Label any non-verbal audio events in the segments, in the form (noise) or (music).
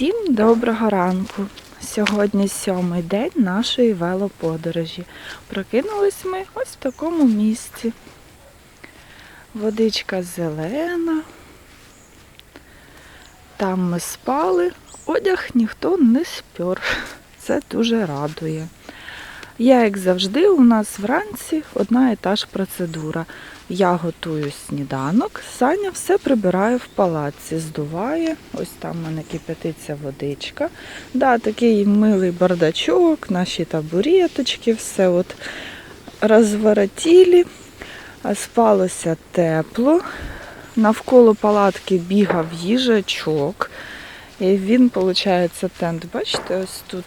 Всім доброго ранку! Сьогодні сьомий день нашої велоподорожі. Прокинулись ми ось в такому місці. Водичка зелена. Там ми спали, одяг ніхто не спер. Це дуже радує. Я, як завжди, у нас вранці одна і та ж процедура. Я готую сніданок, Саня все прибирає в палаці, здуває. Ось там в мене кипятиться водичка. Да, такий милий бардачок, наші табуреточки, все от розворотілі. Спалося тепло. Навколо палатки бігав їжачок. І він, виходить, тент. Бачите, ось тут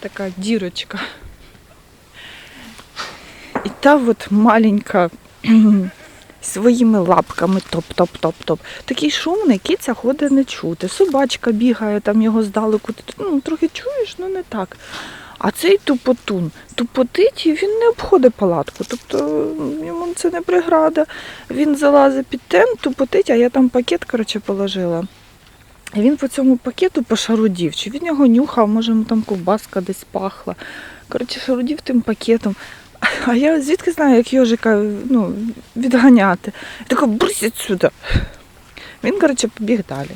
така дірочка. І та от маленька (clears throat) своїми лапками топ-топ-топ-топ. Такий шумний, киця ходить не чути. Собачка бігає, там його здалеку. Ну, трохи чуєш, ну не так. А цей тупотун тупотить і він не обходить палатку. Тобто йому це не преграда. Він залазить під тент, тупотить, а я там пакет коротше, положила. І він по цьому пакету пошарудів. Чи він його нюхав, може йому там ковбаска десь пахла. Коротше, шарудів тим пакетом. А я звідки знаю, як йожика ну, відганяти. Я така, брись сюди. Він, коротше, побіг далі.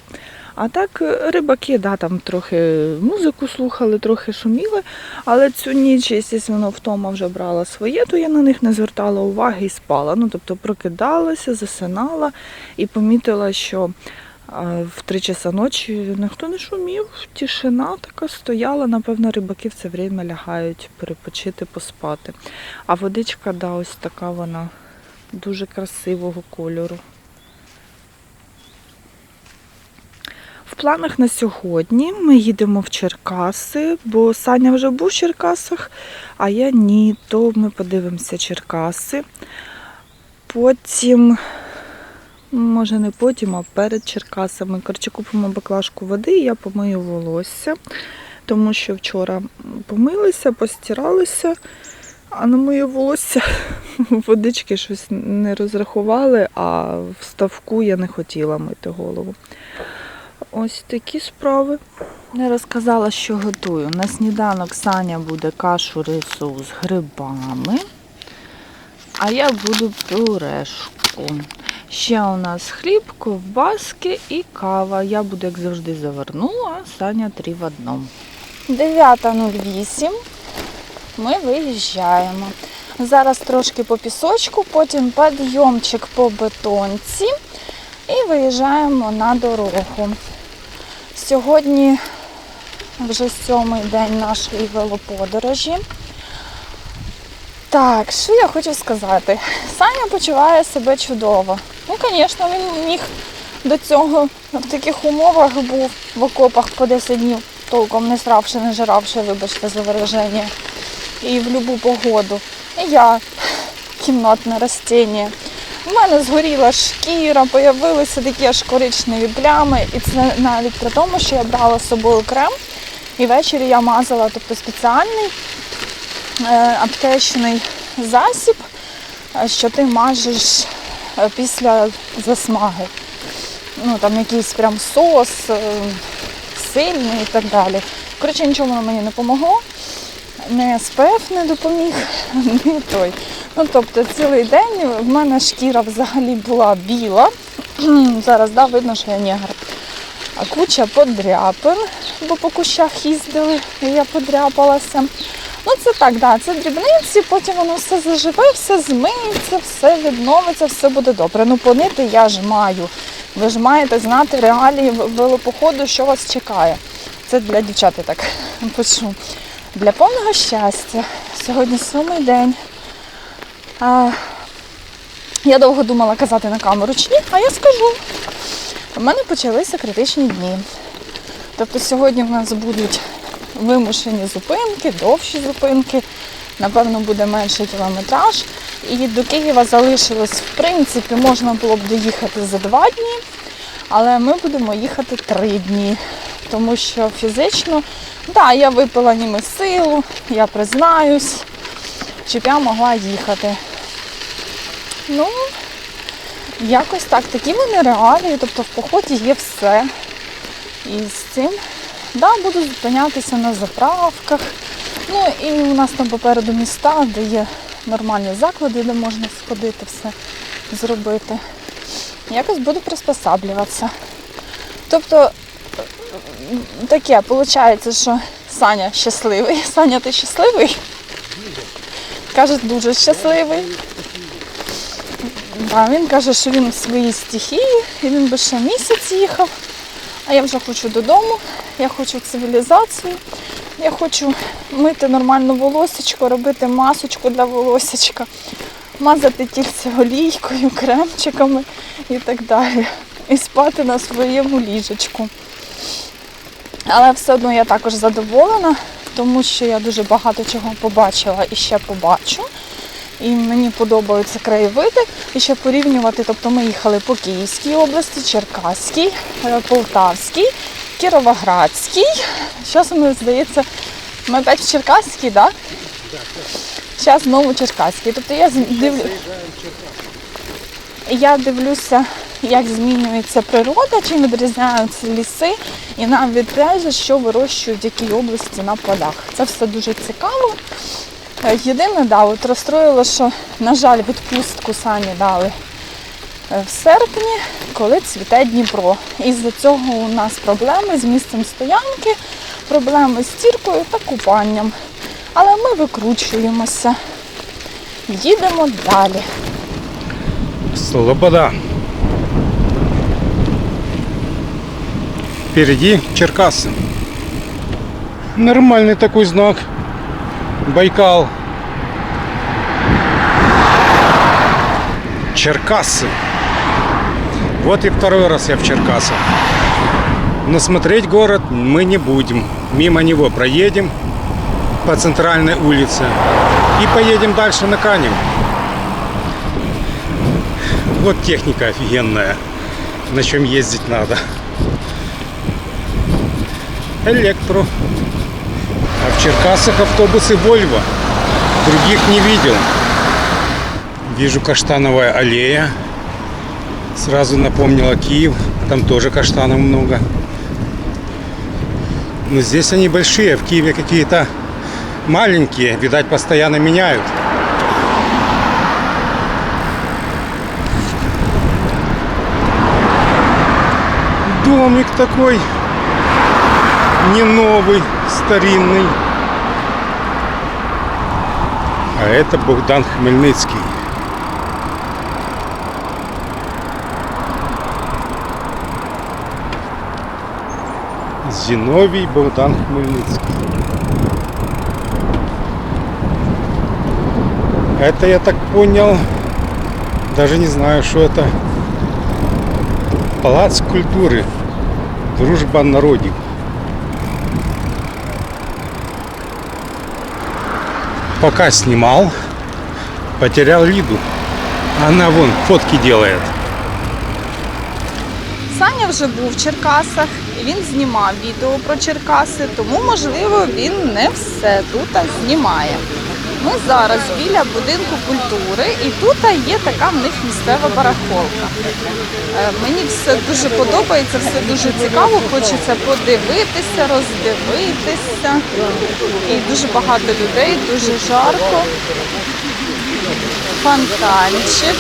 А так е, рибаки, да, там трохи музику слухали, трохи шуміли, але цю ніч, звісно, втома вже брала своє, то я на них не звертала уваги і спала. Ну, тобто прокидалася, засинала і помітила, що в три часа ночі ніхто не шумів, тишина така стояла. Напевно, рибаки в це время лягають перепочити, поспати. А водичка, да, ось така вона дуже красивого кольору. В планах на сьогодні ми їдемо в Черкаси, бо Саня вже був в Черкасах, а я ні, то ми подивимося Черкаси. Потім, може не потім, а перед Черкасами. Коротше, купимо баклажку води і я помию волосся, тому що вчора помилися, постиралися, а на моє волосся (laughs) водички щось не розрахували, а в ставку я не хотіла мити голову. Ось такі справи. Не розказала, що готую. На сніданок Саня буде кашу рису з грибами, а я буду пюрешку. Ще у нас хліб, ковбаски і кава. Я буду, як завжди, заверну, а Саня три в одному. 9.08. Ми виїжджаємо. Зараз трошки по пісочку, потім підйомчик по бетонці і виїжджаємо на дорогу. Сьогодні вже сьомий день нашої велоподорожі. Так, що я хочу сказати? Саня почуває себе чудово. Ну, звісно, він міг до цього в таких умовах був в окопах по 10 днів, толком не сравши, не жиравши, вибачте за вираження, і в будь-яку погоду. І я кімнатне растіння. У мене згоріла шкіра, появилися такі аж коричневі плями. І це навіть при тому, що я брала з собою крем. І ввечері я мазала тобто спеціальний е, аптечний засіб, е, що ти мажеш після засмаги. Ну там якийсь прям сос е, сильний і так далі. Коротше, воно мені не помогло. Не СПФ не допоміг, (laughs) не той. Ну, тобто цілий день в мене шкіра взагалі була біла. (clears throat) Зараз да, видно, що я негр. А куча подряпин, бо по кущах їздили, і я подряпалася. Ну це так, да, це дрібниці, потім воно все заживе, все змиється, все відновиться, все буде добре. Ну понити я ж маю. Ви ж маєте знати реалії велопоходу, що вас чекає. Це для дівчат я так (laughs) пишу. Для повного щастя. Сьогодні сьомий день. А, я довго думала казати на камеру чи ні, а я скажу. У мене почалися критичні дні. Тобто сьогодні в нас будуть вимушені зупинки, довші зупинки, напевно, буде менший кілометраж. І до Києва залишилось, в принципі, можна було б доїхати за два дні, але ми будемо їхати три дні. Тому що фізично, так, я випила німи силу, я признаюсь, щоб я могла їхати. Ну, якось так, такі вони реалії, тобто в поході є все. І з цим Да, буду зупинятися на заправках. Ну і у нас там попереду міста, де є нормальні заклади, де можна сходити, все зробити. Якось буду приспосаблюватися. Тобто таке, виходить, що Саня щасливий. (laughs) Саня, ти щасливий? Каже, дуже щасливий. Да, він каже, що він в своїй стихії, і він би ще місяць їхав. А я вже хочу додому, я хочу цивілізацію, я хочу мити нормально волосечко, робити масочку для волосечка, мазати тільце олійкою, кремчиками і так далі. І спати на своєму ліжечку. Але все одно я також задоволена, тому що я дуже багато чого побачила і ще побачу. І мені подобаються краєвиди. І ще порівнювати, тобто ми їхали по Київській області, Черкаській, е, Полтавській, Кіровоградській. Зараз мені здається, ми опять в Черкаській, так? Зараз знову Черкаській. Тобто я дивлю... я дивлюся, як змінюється природа, чим відрізняються ліси, і навіть те, що вирощують в якій області на полях. Це все дуже цікаво. Е, Єдине, да, от розстроїло, що, на жаль, відпустку Сані дали в серпні, коли цвіте Дніпро. Із-за цього у нас проблеми з місцем стоянки, проблеми з стіркою та купанням. Але ми викручуємося. Їдемо далі. Слобода. Впереди Черкассы. Нормальный такой знак. Байкал. Черкассы. Вот и второй раз я в Черкасах. Но смотреть город мы не будем. Мимо него проедем по центральной улице и поедем дальше на Канев. Вот техника офигенная, на чем ездить надо. Электро. А в Черкасах автобусы Вольво. Других не видел. Вижу каштановая аллея. Сразу напомнила Киев. Там тоже каштанов много. Но здесь они большие. В Киеве какие-то маленькие. Видать, постоянно меняют. домик такой не новый, старинный. А это Богдан Хмельницкий. Зиновий Богдан Хмельницкий. Это я так понял, даже не знаю, что это. Палац культуры. Дружба народів. Пока снимал, потерял Лиду. Она вон фотки делает. Саня вже був в Черкасах він знімав відео про Черкаси, тому, можливо, він не все тут знімає. Ми зараз біля будинку культури і тут є така в них місцева барахолка. Е, Мені все дуже подобається, все дуже цікаво, хочеться подивитися, роздивитися. І дуже багато людей, дуже жарко. Фонтанчик.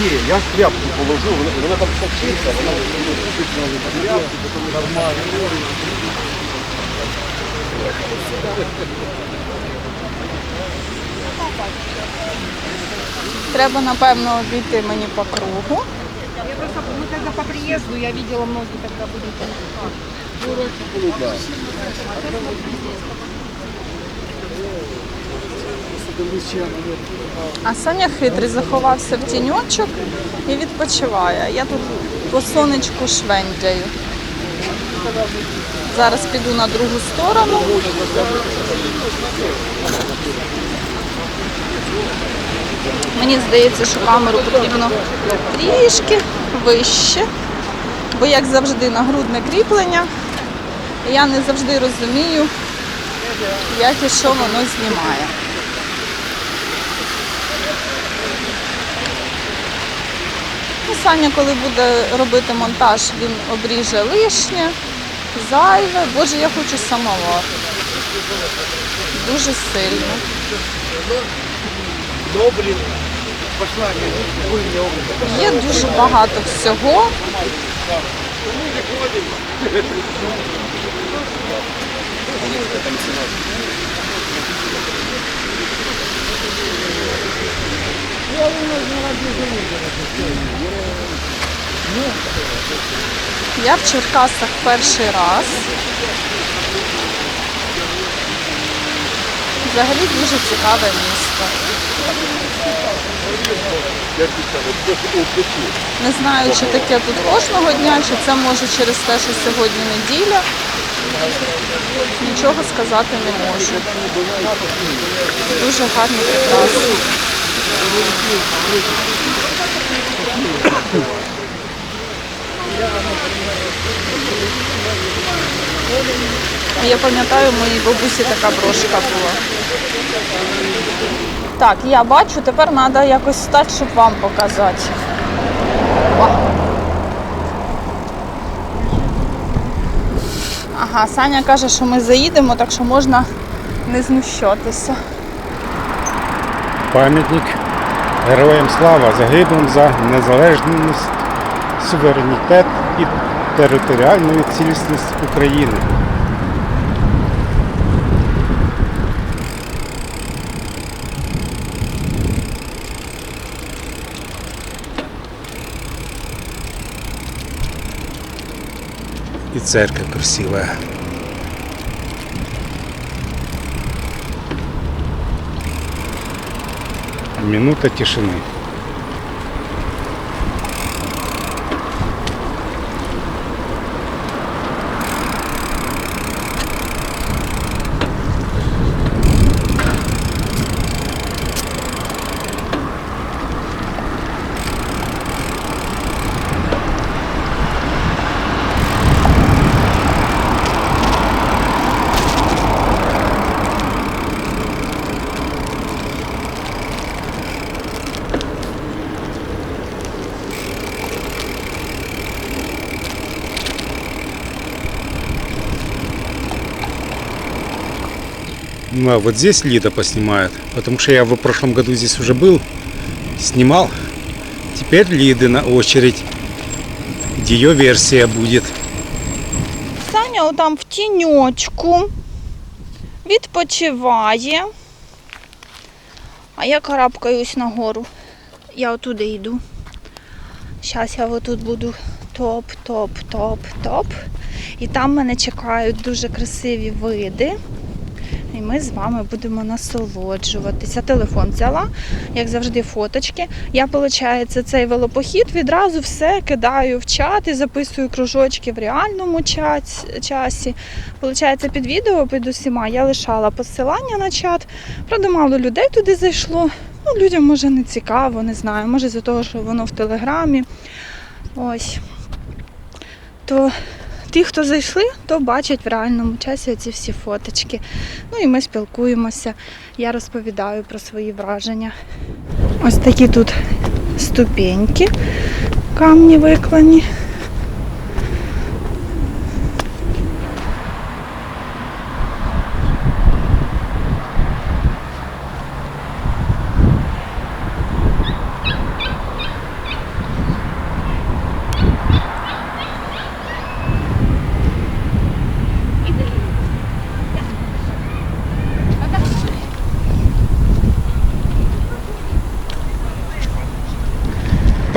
Ні, я ж тряпку положу, вона, вона там сочиться, вона тряпку, потім нормально. Треба, напевно, обійти мені по кругу. Я просто, мы когда по приезду, я видела многие тогда были. А Саня хитрий заховався в тіньочок і відпочиває. Я тут по сонечку швендяю. Зараз піду на другу сторону. Мені здається, що камеру потрібно трішки вище, бо як завжди нагрудне кріплення. Я не завжди розумію, як і що воно знімає. Ну, Саня, коли буде робити монтаж, він обріже лишнє, зайве. Боже, я хочу самовар. Дуже сильно. Є дуже багато всього. Я в Черкасах перший раз. Взагалі дуже цікаве місто. Не знаю, чи таке тут кожного дня, чи це може через те, що сьогодні неділя. Нічого сказати не можу. Дуже гарні прикраси. Я пам'ятаю, моїй бабусі така брошка була. Так, я бачу, тепер треба якось стати, щоб вам показати. Ага, Саня каже, що ми заїдемо, так що можна не знущатися. Пам'ятник героям слава загиблим за незалежність, суверенітет і територіальну цілісність України. И церковь красивая. Минута тишины. Ну, а вот здесь Лида поснимает, потому что я в прошлом году здесь уже был, снимал. Теперь Лиды на очередь. Ее версия будет. Саня отам в тіньочку відпочиває. А я карабкаюсь нагору. Я отуди йду. Зараз я отут буду топ, топ, топ, топ. І там мене чекають дуже красиві види. І ми з вами будемо насолоджуватися. Телефон взяла, як завжди, фоточки. Я, виходить, цей велопохід відразу все кидаю в чат і записую кружочки в реальному часі. Получається, під відео під усіма я лишала посилання на чат. Правда, мало людей туди зайшло. Ну, людям може не цікаво, не знаю. Може за того, що воно в телеграмі. Ось. То ті, хто зайшли, то бачать в реальному часі ці всі фоточки. Ну і ми спілкуємося. Я розповідаю про свої враження. Ось такі тут ступеньки, камні виклані.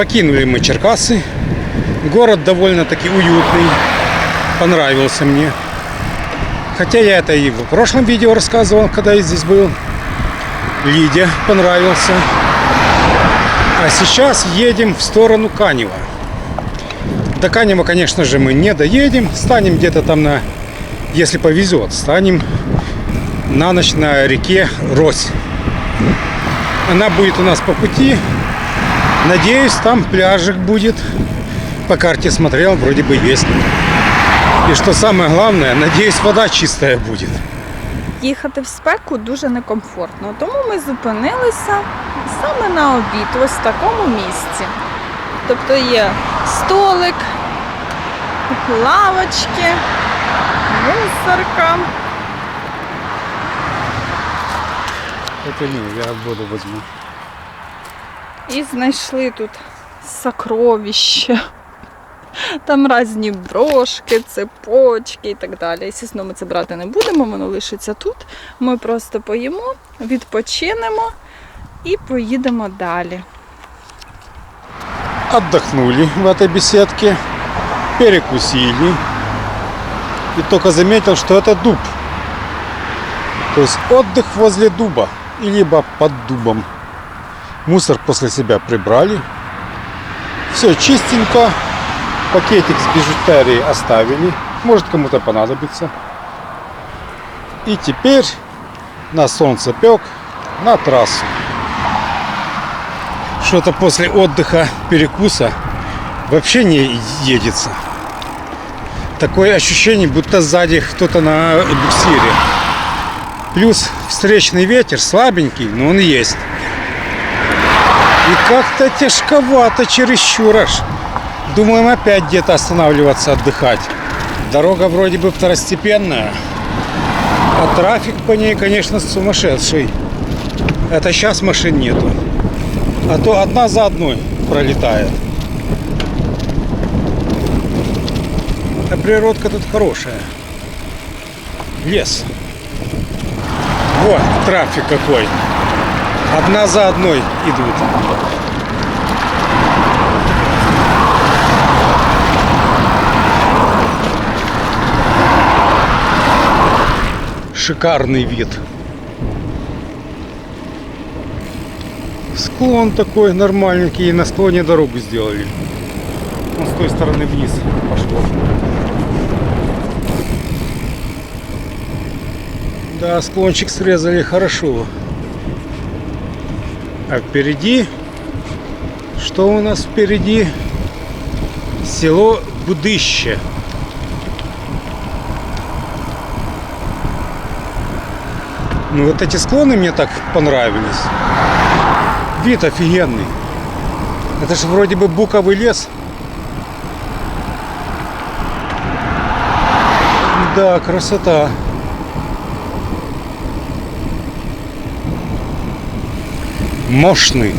Покинули мы Черкасы. Город довольно-таки уютный. Понравился мне. Хотя я это и в прошлом видео рассказывал, когда я здесь был. Лидия понравился. А сейчас едем в сторону Канева. До Канева, конечно же, мы не доедем. Станем где-то там на, если повезет, станем на ночь на реке Рось. Она будет у нас по пути. Надеюсь, там пляжик будет. По карте смотрел, вроде бы есть. И что самое главное, надеюсь, вода чистая будет. Їхати в спеку дуже некомфортно, тому ми зупинилися саме на обід, ось в такому місці. Тобто є столик, лавочки, мусорка. Это не, я воду возьму. І знайшли тут сокровище. Там різні брошки, цепочки і так далі. Звісно, ми це брати не будемо, воно лишиться тут. Ми просто поїмо, відпочинемо і поїдемо далі. Отдохнули в этой беседке, перекусили. И только заметил, что это дуб. То есть отдых возле дуба, и либо под дубом. Мусор после себя прибрали. Все чистенько. Пакетик с бижутерией оставили. Может кому-то понадобится. И теперь на солнцепек на трассу. Что-то после отдыха, перекуса вообще не едется. Такое ощущение, будто сзади кто-то на буксире. Плюс встречный ветер слабенький, но он есть. И как-то тяжковато чересчур аж. Думаем опять где-то останавливаться, отдыхать. Дорога вроде бы второстепенная. А трафик по ней, конечно, сумасшедший. Это сейчас машин нету. А то одна за одной пролетает. А природка тут хорошая. Лес. Вот трафик какой. Одна за одной идут. Шикарный вид. Склон такой нормальненький, и на склоне дорогу сделали. Он с той стороны вниз пошло. Да, склончик срезали хорошо. А впереди, что у нас впереди? Село Будыще. Ну вот эти склоны мне так понравились. Вид офигенный. Это же вроде бы буковый лес. Да, красота. Мощный.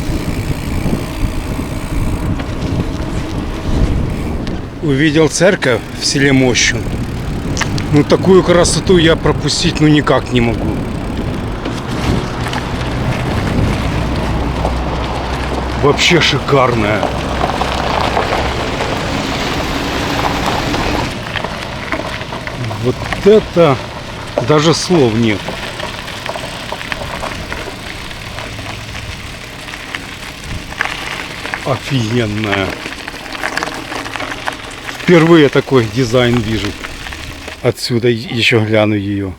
Увидел церковь в селе Мощун. Ну такую красоту я пропустить ну никак не могу. Вообще шикарная. Вот это даже слов нет. Офигенная. Впервые такой дизайн вижу. Отсюда еще гляну ее.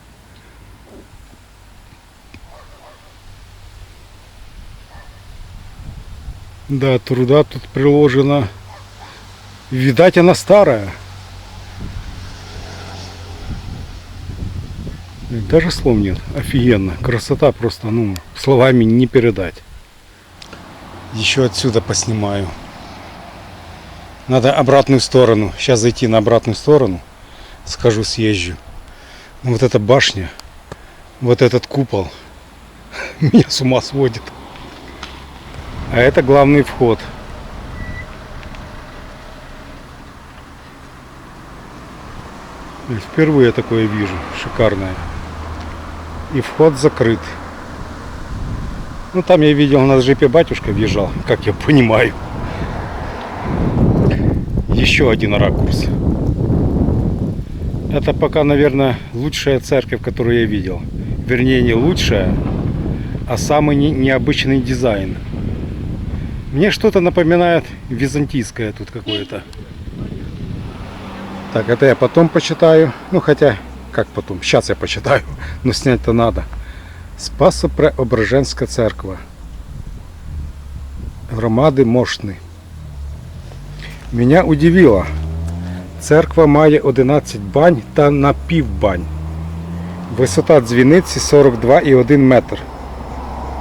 Да, труда тут приложено. Видать, она старая. Даже слов нет. Офигенно. Красота просто, ну, словами не передать. Еще отсюда поснимаю. Надо обратную сторону. Сейчас зайти на обратную сторону. Скажу, съезжу. Ну, вот эта башня, вот этот купол (laughs) меня с ума сводит. А это главный вход. И Впервые такое вижу. Шикарное. И вход закрыт. Ну там я видел, на джипе батюшка въезжал, как я понимаю. Еще один ракурс. Это пока, наверное, лучшая церковь, которую я видел. Вернее, не лучшая, а самый не- необычный дизайн. Мне что-то напоминает византийское тут какое-то. Так, это я потом почитаю. Ну, хотя, как потом, сейчас я почитаю, но снять-то надо. Спасо-Преображенська церква. Громади Мошни. Меня удивило. Церква має 11 бань та напівбань. Висота дзвіниці 42,1 метр.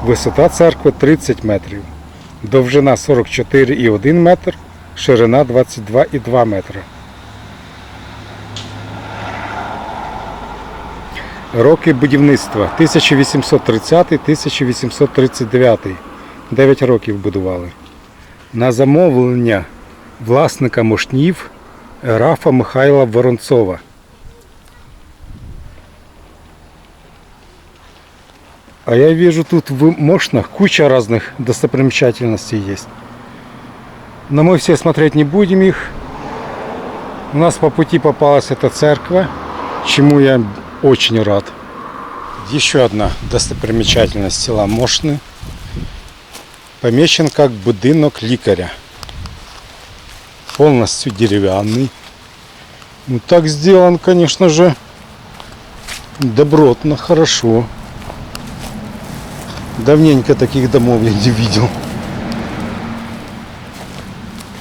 Висота церкви 30 метрів. Довжина 44,1 метр, ширина 22,2 метра. Роки будівництва 1830-1839. 9 років будували. На замовлення власника мошнів графа Михайла Воронцова. А я вижу тут в Мошнах куча разных достопримечательностей есть. Но мы все смотреть не будем их. У нас по пути попалась эта церковь, чему я очень рад. Еще одна достопримечательность села Мошны. Помечен как будинок ликаря. Полностью деревянный. Ну так сделан, конечно же, добротно, хорошо. Давненько таких домов я не видел.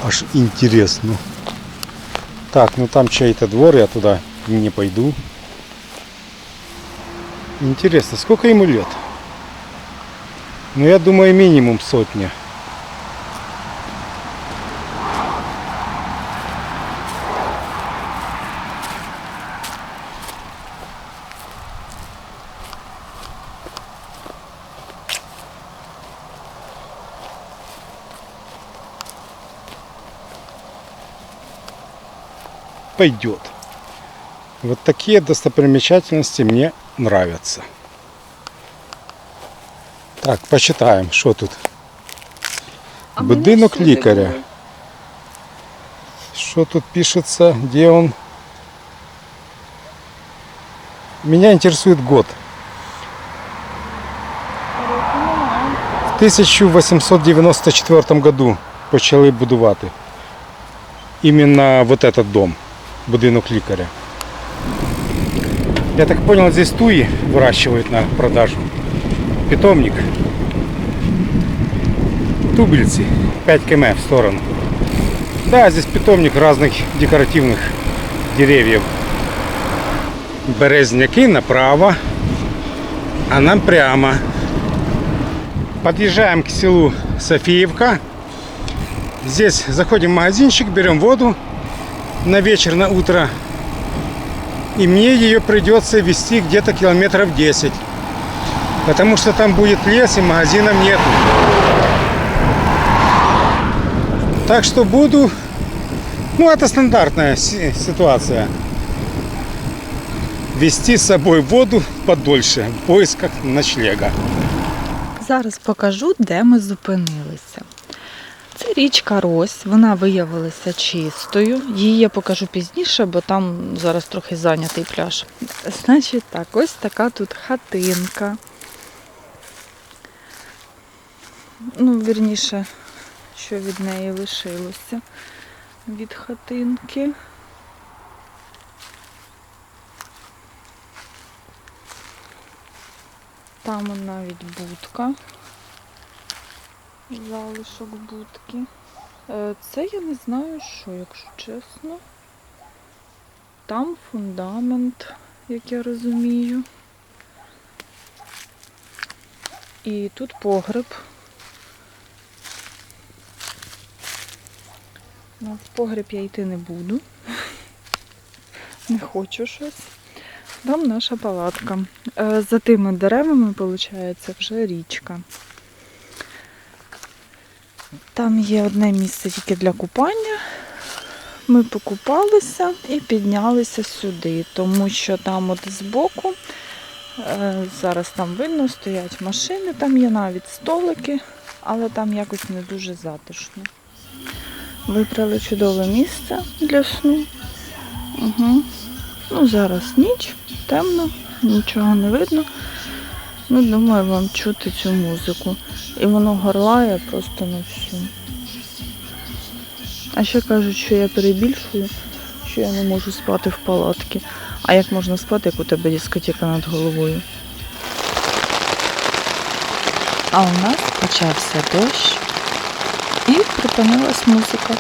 Аж интересно. Так, ну там чей-то двор, я туда не пойду. Интересно, сколько ему лет? Ну, я думаю, минимум сотня. Пойдет. Вот такие достопримечательности мне нравятся. Так, почитаем, что тут. Будинок лікаря. Что тут пишется, где он? Меня интересует год. В 1894 году почали будувати. Именно вот этот дом, будинок лікаря. Я так понял, здесь туи выращивают на продажу. Питомник. Тубельцы 5 км в сторону. Да, здесь питомник разных декоративных деревьев. Березняки направо, а нам прямо. Подъезжаем к селу Софиевка. Здесь заходим в магазинчик, берем воду на вечер, на утро. И мне ее придется вести где-то километров 10. Потому что там будет лес и магазинов нет. Так что буду... Ну, это стандартная ситуация. Вести с собой воду подольше в поисках ночлега. Зараз покажу, де ми зупинилися. Це річка Рось, вона виявилася чистою. Її я покажу пізніше, бо там зараз трохи зайнятий пляж. Значить так, ось така тут хатинка. Ну, вірніше, що від неї лишилося від хатинки. Там навіть будка. Залишок будки. Е, Це я не знаю, що, якщо чесно. Там фундамент, як я розумію. І тут погреб. Ну, в погреб я йти не буду. (laughs) Не хочу щось. Там наша палатка. Е, За тими деревами, виходить, вже річка. Там є одне місце тільки для купання. Ми покупалися і піднялися сюди, тому що там от збоку, е, зараз там видно, стоять машини, там є навіть столики, але там якось не дуже затишно. Вибрали чудове місце для сну. Угу. Ну, зараз ніч, темно, нічого не видно. Ну, думаю, вам чути цю музику. І воно горлає просто на всю. А ще кажуть, що я перебільшую, що я не можу спати в палатці. А як можна спати, як у тебе дискотека над головою? А у нас почався дощ і припинилась музика.